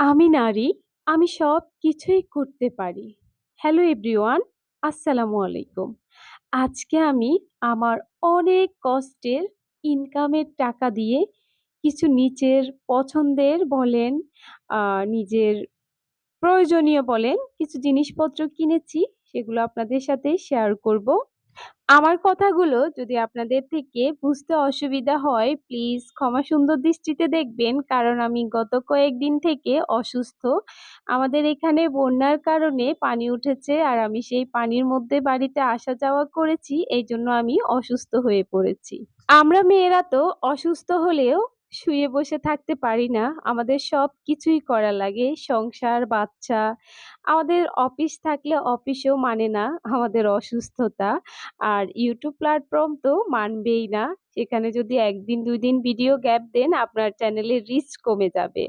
আমি নারী, আমি সব কিছুই করতে পারি। হ্যালো এভরিওয়ান, আসসালামু আলাইকুম। আজকে আমি আমার অনেক কষ্টের ইনকামের টাকা দিয়ে কিছু নিচের পছন্দের বলেন, নিজের প্রয়োজনীয় বলেন, কিছু জিনিসপত্র কিনেছি, সেগুলো আপনাদের সাথে শেয়ার করব। আমার কথাগুলো যদি আপনাদের থেকে বুঝতে অসুবিধা হয়, প্লিজ ক্ষমা সুন্দর দৃষ্টিতে দেখবেন। কারণ আমি গত কয়েকদিন থেকে অসুস্থ। আমাদের এখানে বন্যার কারণে পানি উঠেছে আর আমি সেই পানির মধ্যে বাড়িতে আসা যাওয়া করেছি। এইজন্য আমি অসুস্থ হয়ে পড়েছি। আমরা মেয়েরা তো অসুস্থ হলেও শুয়ে বসে থাকতে পারি না। আমাদের সব কিছুই করা লাগে। সংসার, বাচ্চা, আমাদের অফিস থাকলে অফিসেও মানে না আমাদের অসুস্থতা। আর ইউটিউব প্ল্যাটফর্ম তো মানবেই না। সেখানে যদি একদিন দুই দিন ভিডিও গ্যাপ দেন আপনার চ্যানেলের রিচ কমে যাবে।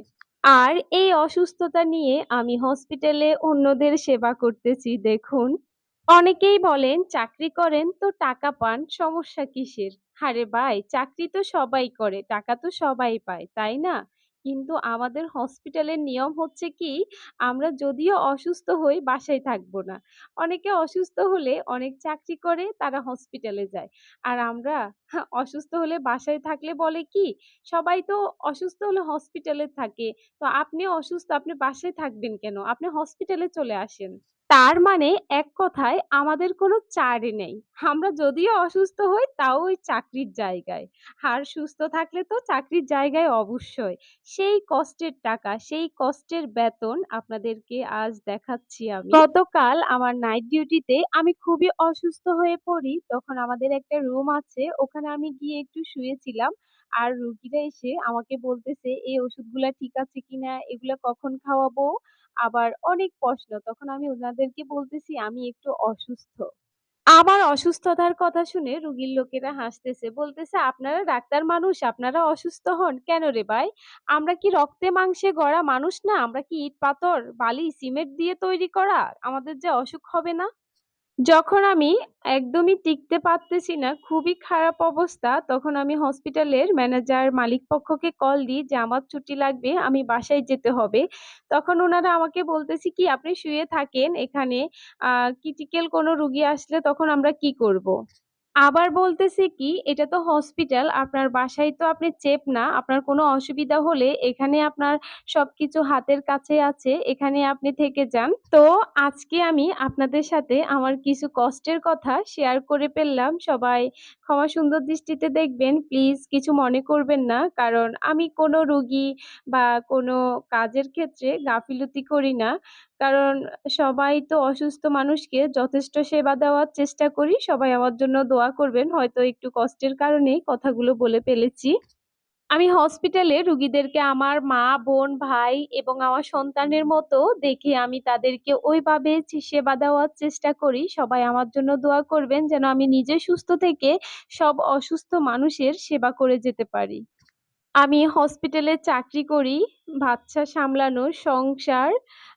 আর এই অসুস্থতা নিয়ে আমি হসপিটালে অন্যদের সেবা করতেছি দেখুন। অনেকেই বলেন চাকরি করেন তো টাকা পান, সমস্যা কিসের? আরে ভাই চাকরি তো সবাই করে, টাকা তো সবাই পায়, তাই না? কিন্তু আমাদের হসপিটালের নিয়ম হচ্ছে কি আমরা যদিও অসুস্থ হই বাসায় থাকব না। অনেকে অসুস্থ হলে অনেক চাকরি করে তারা হসপিটালে যায়। আর আমরা অসুস্থ হলে বাসায় থাকলে বলে কি সবাই তো অসুস্থ হলে হসপিটালে থাকে। তো আপনি অসুস্থ আপনি বাসায় থাকবেন কেন? আপনি হসপিটালে চলে আসেন। তার মানে এক কথায় আমাদের কোনো ছাড়ই নেই। আমরা যদিও অসুস্থ হই তাও ওই চাকরির জায়গায়। আর সুস্থ থাকলে তো চাকরির জায়গায় অবশ্যই। সেই কষ্টের টাকা, সেই কষ্টের বেতন আপনাদেরকে আজ দেখাচ্ছি আমি। গতকাল আমার নাইট ডিউটিতে আমি খুবই অসুস্থ হয়ে পড়ি। তখন আমাদের একটা রুম আছে ওখানে আমি গিয়ে একটু শুয়েছিলাম। আর রুগীরা এসে আমাকে বলতেছে, "এই ওষুধগুলা ঠিক আছে কিনা? এগুলা কখন খাওয়াবো?" আবার অনেক প্রশ্ন। তখন আমি ওনাদেরকে বলতেছি, "আমি একটু অসুস্থ।" আমার অসুস্থতার কথা শুনে রুগীর লোকেরা হাসতেছে। বলতেছে, "আপনারা ডাক্তার মানুষ, আপনারা অসুস্থ হন? কেন রে ভাই? আমরা কি রক্তে মাংসে গড়া মানুষ না? আমরা কি ইট, পাথর, বালি, সিমেন্ট দিয়ে তৈরি করা? আমাদের যে অসুখ হবে না?" যখন আমি একদমই টিকতে পারতেছি না, খুবই খারাপ অবস্থা, তখন আমি হসপিটালের ম্যানেজার মালিক পক্ষকে কল দিই যে, "আমার ছুটি লাগবে, আমি বাসায় যেতে হবে।" তখন ওনারা আমাকে বলতেছি কি, "আপনি শুয়ে থাকেন এখানে, ক্রিটিক্যাল কোনো রুগী আসলে তখন আমরা কি করব?" আবার বলতেছি কি, "এটা তো হসপিটাল, আপনার বাসায় তো আপনি চেপ না, আপনার কোনো অসুবিধা হলে এখানে আপনার সবকিছু হাতের কাছে আছে, এখানে আপনি থেকে যান।" তো আজকে আমি আপনাদের সাথে আমার কিছু কষ্টের কথা শেয়ার করে ফেললাম। সবাই ক্ষমা সুন্দর দৃষ্টিতে দেখবেন, প্লিজ কিছু মনে করবেন না। কারণ আমি কোনো রুগী বা কোনো কাজের ক্ষেত্রে গাফিলতি করি না। কারণ সবাই তো অসুস্থ মানুষকে যথেষ্ট সেবা দেওয়ার চেষ্টা করি। সবাই আমার জন্য দোয়া করবেন। হয়তো একটু কষ্টের কারণেই কথাগুলো বলে ফেলেছি। আমি হসপিটালে রুগীদেরকে আমার মা, বোন, ভাই এবং আমার সন্তানের মতো দেখে আমি তাদেরকে ওইভাবে সেবা দেওয়ার চেষ্টা করি। সবাই আমার জন্য দোয়া করবেন যেন আমি নিজে সুস্থ থেকে সব অসুস্থ মানুষের সেবা করে যেতে পারি। আমি হসপিটালে চাকরি করি, বাচ্চা সামলানো, সংসার,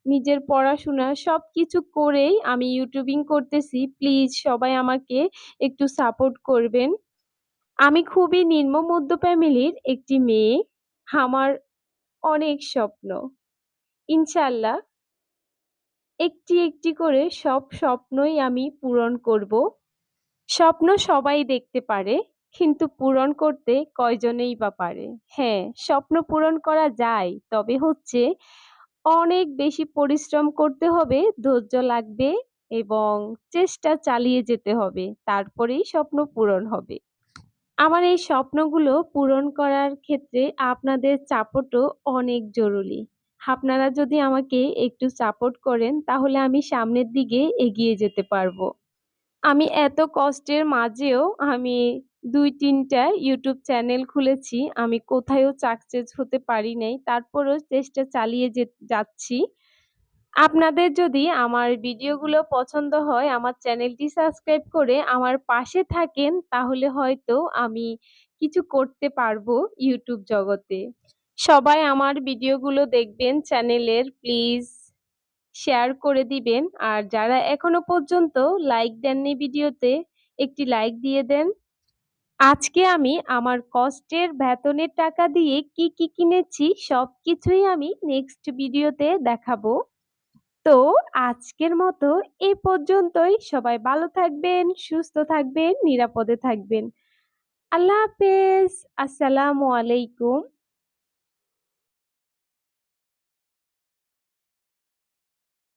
নিজের পড়াশোনা সব কিছু করেই আমি ইউটিউবিং করতেছি। প্লিজ সবাই আমাকে একটু সাপোর্ট করবেন। আমি খুবই নিম্ন মধ্য ফ্যামিলির একটি মেয়ে। আমার অনেক স্বপ্ন। ইনশাল্লাহ একটি, একটি করে সব স্বপ্নই আমি পূরণ করব। স্বপ্ন সবাই দেখতে পারে, কিন্তু পূরণ করতে কয়জনেই বা পারে? হ্যাঁ, স্বপ্ন পূরণ করা যায়। তবে হচ্ছে অনেক বেশি পরিশ্রম করতে হবে, ধৈর্য লাগবে এবং চেষ্টা চালিয়ে যেতে হবে। তারপরেই স্বপ্ন পূরণ হবে। আমার এই স্বপ্নগুলো পূরণ করার ক্ষেত্রে আপনাদের সাপোর্টও অনেক জরুরি। আপনারা যদি আমাকে একটু সাপোর্ট করেন তাহলে আমি সামনের দিকে এগিয়ে যেতে পারব। আমি এত কষ্টের মাঝেও আমি ২-৩ টা ইউটিউব চ্যানেল খুলেছি। আমি কোথায়ও সাকসেস হতে পারি নাই। তারপরেও চেষ্টা চালিয়ে যে, যাচ্ছি। আপনাদের যদি আমার ভিডিওগুলো পছন্দ হয়, আমার চ্যানেলটি সাবস্ক্রাইব করে আমার পাশে থাকেন, তাহলে হয়তো আমি কিছু করতে পারব ইউটিউব জগতে। সবাই আমার ভিডিওগুলো দেখবেন চ্যানেলের প্লিজ শেয়ার করে দিবেন। আর যারা এখনও পর্যন্ত লাইক দেননি ভিডিওতে, একটি লাইক দিয়ে দেন। আজকে আমি আমার কষ্টের বেতনের টাকা দিয়ে কি, কি কিনেছি সব কিছুই আমি নেক্সট ভিডিওতে দেখাবো। তো আজকের মতো এ পর্যন্তই। সবাই ভালো থাকবেন, সুস্থ থাকবেন, নিরাপদে থাকবেন। আল্লাহ হাফেজ। আসসালামু আলাইকুম।